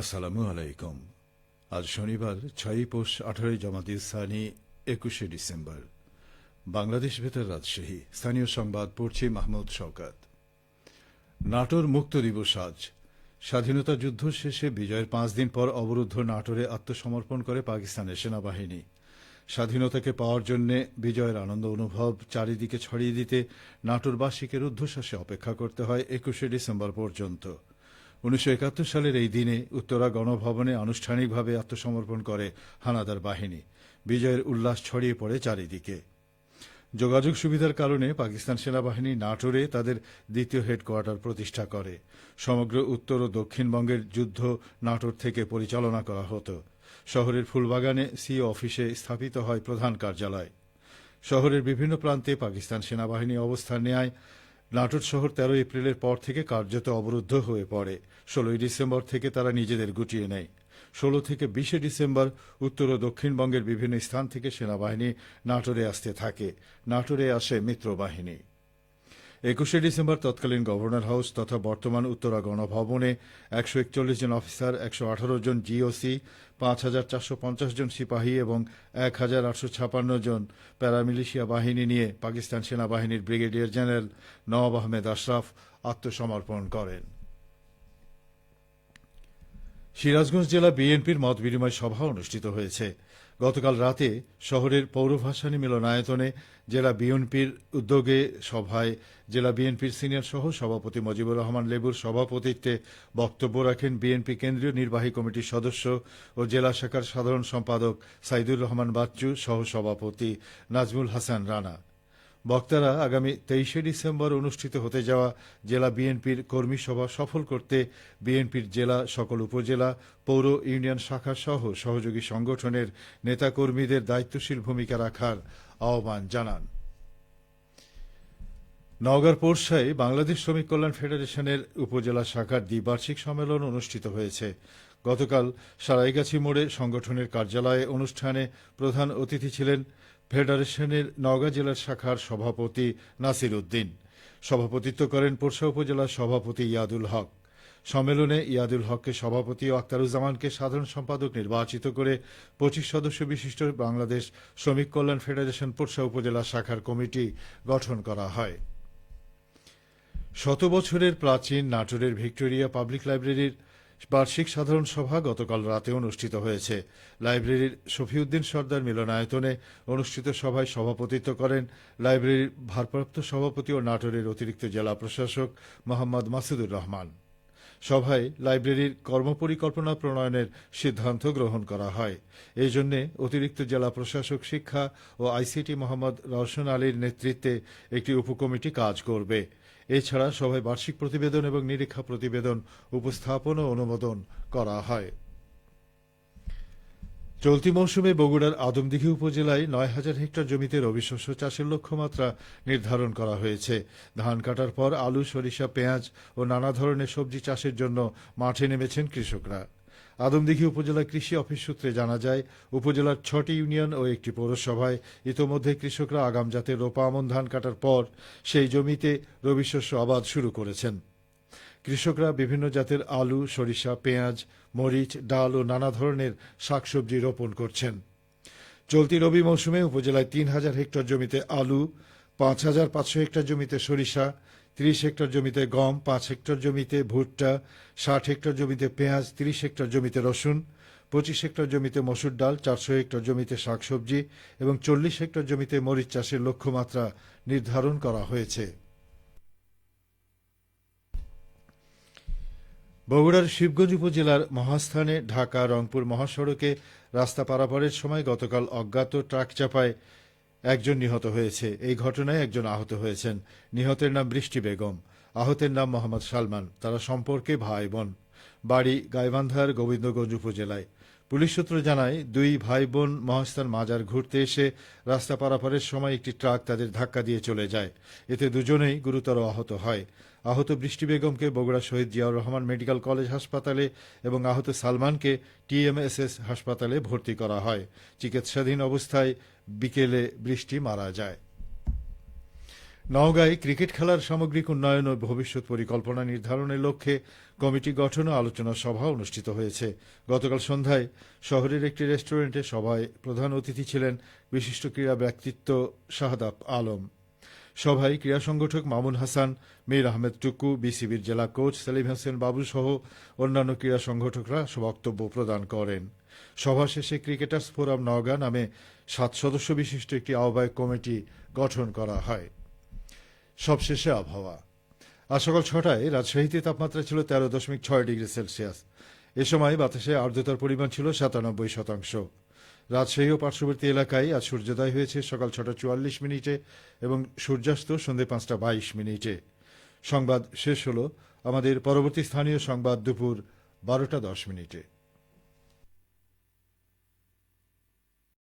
আসসালামু আলাইকুম। আজ শনিবার, ছয়ই পৌষ, আঠারোই জামাতি সানি একুশে ডিসেম্বর। বাংলাদেশ ভেতর রাজশাহী। স্থানীয় সংবাদ পড়ছি মাহমুদ শওকাত। নাটোর মুক্ত দিবস আজ। স্বাধীনতা যুদ্ধ শেষে বিজয়ের পাঁচ দিন পর অবরুদ্ধ নাটোরে আত্মসমর্পণ করে পাকিস্তানের সেনাবাহিনী। স্বাধীনতাকে পাওয়ার জন্য বিজয়ের আনন্দ অনুভব চারিদিকে ছড়িয়ে দিতে নাটোরবাসীকে রুদ্ধশ্বাসে অপেক্ষা করতে হয় একুশে ডিসেম্বর পর্যন্ত। উনিশশো একাত্তর সালের এই দিনে উত্তরা গণভবনে আনুষ্ঠানিকভাবে আত্মসমর্পণ করে হানাদার বাহিনী। বিজয়ের উল্লাস ছড়িয়ে পড়ে চারিদিকে। যোগাযোগ সুবিধার কারণে পাকিস্তান সেনাবাহিনী নাটোরে তাদের দ্বিতীয় হেডকোয়ার্টার প্রতিষ্ঠা করে। সমগ্র উত্তর ও দক্ষিণবঙ্গের যুদ্ধ নাটোর থেকে পরিচালনা করা হতো। শহরের ফুলবাগানে সি অফিসে স্থাপিত হয় প্রধান কার্যালয়। শহরের বিভিন্ন প্রান্তে পাকিস্তান সেনাবাহিনী অবস্থান নেয় নাটোর শহর তেরো এপ্রিলের পর থেকে কার্যত অবরুদ্ধ হয়ে পড়ে। ষোলোই ডিসেম্বর থেকে তারা নিজেদের গুটিয়ে নেয়। ষোলো থেকে বিশে ডিসেম্বর উত্তর ও দক্ষিণবঙ্গের বিভিন্ন স্থান থেকে সেনাবাহিনী নাটোরে আসতে থাকে। নাটোরে আসে মিত্রবাহিনী। একুশে ডিসেম্বর তৎকালীন গভর্নর হাউস তথা বর্তমান উত্তরা গণভবনে একশো একচল্লিশ জন অফিসার, একশো আঠারো জন জিওসি পাঁচ হাজার চারশো পঞ্চাশ জন সিপাহী এবং এক হাজার আটশো ছাপান্ন জন প্যারামিলিশিয়া বাহিনী নিয়ে পাকিস্তান সেনাবাহিনীর ব্রিগেডিয়ার জেনারেল নওয়াব আহমেদ আশরাফ আত্মসমর্পণ করেন। সিরাজগঞ্জ জেলা বিএনপির মত বিনিময় সভা অনুষ্ঠিত হয়েছে। গতকাল রাতে শহরের পৌরভাসানী মিলনায়তনে জেলা বিএনপির উদ্যোগে সভায় জেলা বিএনপির সিনিয়র সহ সভাপতি মজিবুর রহমান লেবুর সভাপতিত্বে বক্তব্য রাখেন বিএনপি কেন্দ্রীয় নির্বাহী কমিটির সদস্য ও জেলা শাখার সাধারণ সম্পাদক সাইদুর রহমান বাচ্চু সহ সভাপতি নাজমুল হাসান রানা। বক্তারা আগামী তেইশে ডিসেম্বর অনুষ্ঠিত হতে যাওয়া জেলা বিএনপির কর্মী সভা সফল করতে বিএনপির জেলা, সকল উপজেলা, পৌর ইউনিয়ন শাখা সহ সহযোগী সংগঠনের নেতাকর্মীদের দায়িত্বশীল ভূমিকা রাখার আহ্বান জানান। নওগাঁর পোরশায় বাংলাদেশ শ্রমিক কল্যাণ ফেডারেশনের উপজেলা শাখার দ্বিবার্ষিক সম্মেলন অনুষ্ঠিত হয়েছে। গতকাল সারাইগাছি মোড়ে সংগঠনের কার্যালয়ে অনুষ্ঠানে প্রধান অতিথি ছিলেন ফেডারেশনের নওগাঁ জেলার শাখার সভাপতি নাসির উদ্দিন। সভাপতিত্ব করেন পোরশা উপজেলার সভাপতি ইয়াদুল হক। সম্মেলনে ইয়াদুল হককে সভাপতি ও আক্তারুজ্জামানকে সাধারণ সম্পাদক নির্বাচিত করে পঁচিশ সদস্য বিশিষ্ট বাংলাদেশ শ্রমিক কল্যাণ ফেডারেশন পোরশা উপজেলা শাখার কমিটি গঠন করা হয়। শত বছরের প্রাচীন নাটোরের ভিক্টোরিয়া পাবলিক লাইব্রেরির বার্ষিক সাধারণ সভা গতকাল রাতে অনুষ্ঠিত হয়েছে। লাইব্রেরির শফিউদ্দিন সর্দার মিলনায়তনে অনুষ্ঠিত সভায় সভাপতিত্ব করেন লাইব্রেরির ভারপ্রাপ্ত সভাপতি ও নাটোরের অতিরিক্ত জেলা প্রশাসক মোহাম্মদ মাসুদুর রহমান। সভায় লাইব্রেরির কর্মপরিকল্পনা প্রণয়নের সিদ্ধান্ত গ্রহণ করা হয়। এই জন্য অতিরিক্ত জেলা প্রশাসক শিক্ষা ও আইসিটি মোহাম্মদ রওশন আলীর নেতৃত্বে একটি উপকমিটি কাজ করবে। এছাড়া সভায় বার্ষিক প্রতিবেদন এবং নিরীক্ষা প্রতিবেদন, উপস্থাপন ও অনুমোদন করা হয়। চলতি মৌসুমে বগুড়ার আদমদিঘি উপজেলায় নয় হাজার হেক্টর জমিতে রবি শস্য চাষের লক্ষ্যমাত্রা নির্ধারণ করা হয়েছে। ধান কাটার পর আলু, সরিষা, পেঁয়াজ ও নানা ধরনের সবজি চাষের জন্য মাঠে নেমেছেন কৃষকরা। আদমদিঘি উপজেলা কৃষি অফিস সূত্রে জানা যায়, উপজেলার ছটি ইউনিয়ন ও একটি পৌরসভায় ইতোমধ্যে কৃষকরা আগাম জাতের রোপা আমন ধান কাটার পর সেই জমিতে রবি শস্য আবাদ শুরু করেছেন। কৃষকরা বিভিন্ন জাতের আলু, সরিষা, পেঁয়াজ, মরিচ, ডাল ও নানা ধরনের শাকসবজি রোপণ করছেন। চলতি রবি মৌসুমে উপজেলায় তিন হাজার হেক্টর জমিতে আলু, পাঁচ হাজার পাঁচশো হেক্টর জমিতে সরিষা তিরিশ হেক্টর জমিতে গম, পাঁচ হেক্টর জমিতে ভুট্টা, ষাট হেক্টর জমিতে পেঁয়াজ, তিরিশ হেক্টর জমিতে রসুন, পঁচিশ হেক্টর জমিতে মসুর ডাল, চারশো হেক্টর জমিতে শাকসবজি এবং চল্লিশ হেক্টর জমিতে মরিচ চাষের লক্ষ্যমাত্রা নির্ধারণ করা হয়েছে। বগুড়ার শিবগঞ্জ উপজেলার মহাস্থানে ঢাকা রংপুর মহাসড়কে রাস্তা পারাপারের সময় গতকাল অজ্ঞাত ট্রাক চাপায় একজন নিহত হয়েছে। এই ঘটনায় একজন আহত হয়েছেন। নিহতের নাম বৃষ্টি বেগম। আহতের নাম মোহাম্মদ সালমান। তারা সম্পর্কে ভাই বোন। বাড়ি গাইবান্ধার গোবিন্দগঞ্জ উপজেলায়। পুলিশ সূত্র জানায়, দুই ভাই বোন মহাস্থান মাজার ঘুরতে এসে রাস্তা পারাপারের সময় একটি ট্রাক তাদের ধাক্কা দিয়ে চলে যায়। এতে দুজনেই গুরুতর আহত হয়। আহত বৃষ্টি বেগমকে বগুড়া শহীদ জিয়াউর রহমান মেডিকেল কলেজ হাসপাতালে এবং আহত সালমানকে টিএমএসএস হাসপাতালে ভর্তি করা হয়। চিকিৎসাধীন অবস্থায় বিকেলে বৃষ্টি মারা যায়। নওগাঁয় ক্রিকেট খেলার সামগ্রিক উন্নয়ন ও ভবিষ্যৎ পরিকল্পনা নির্ধারণের লক্ষ্যে কমিটি গঠন ও আলোচনা সভা অনুষ্ঠিত হয়েছে। গতকাল সন্ধ্যায় শহরের একটি রেস্টুরেন্টে সভায় প্রধান অতিথি ছিলেন বিশিষ্ট ক্রীড়া ব্যক্তিত্ব শাহাদাব আলম। সভায় ক্রীড়া সংগঠক মামুন হাসান, মীর আহমেদ টুকু, বিসিবির জেলা কোচ সেলিম হোসেন বাবু সহ অন্যান্য ক্রীড়া সংগঠকরা বক্তব্য প্রদান করেন। সভা শেষে ক্রিকেটার্স ফোরাম নওগাঁ নামে সাত সদস্য বিশিষ্ট একটি আহ্বায়ক কমিটি গঠন করা হয়। সবশেষে আবহাওয়া। আজ সকাল ছটায় রাজশাহীতে তাপমাত্রা ছিল তেরো দশমিক ছয় ডিগ্রি সেলসিয়াস। এ সময় বাতাসে আর্দ্রতার পরিমাণ ছিল সাতানব্বই শতাংশ। রাজশাহী ও পার্শ্ববর্তী এলাকায় আজ সূর্যোদয় হয়েছে। সকাল ছটা চুয়াল্লিশ মিনিটে এবং সূর্যাস্ত সন্ধে পাঁচটা বাইশ মিনিটে। সংবাদ শেষ হলো আমাদের পরবর্তী স্থানীয় সংবাদ দুপুর বারোটা দশ মিনিটে।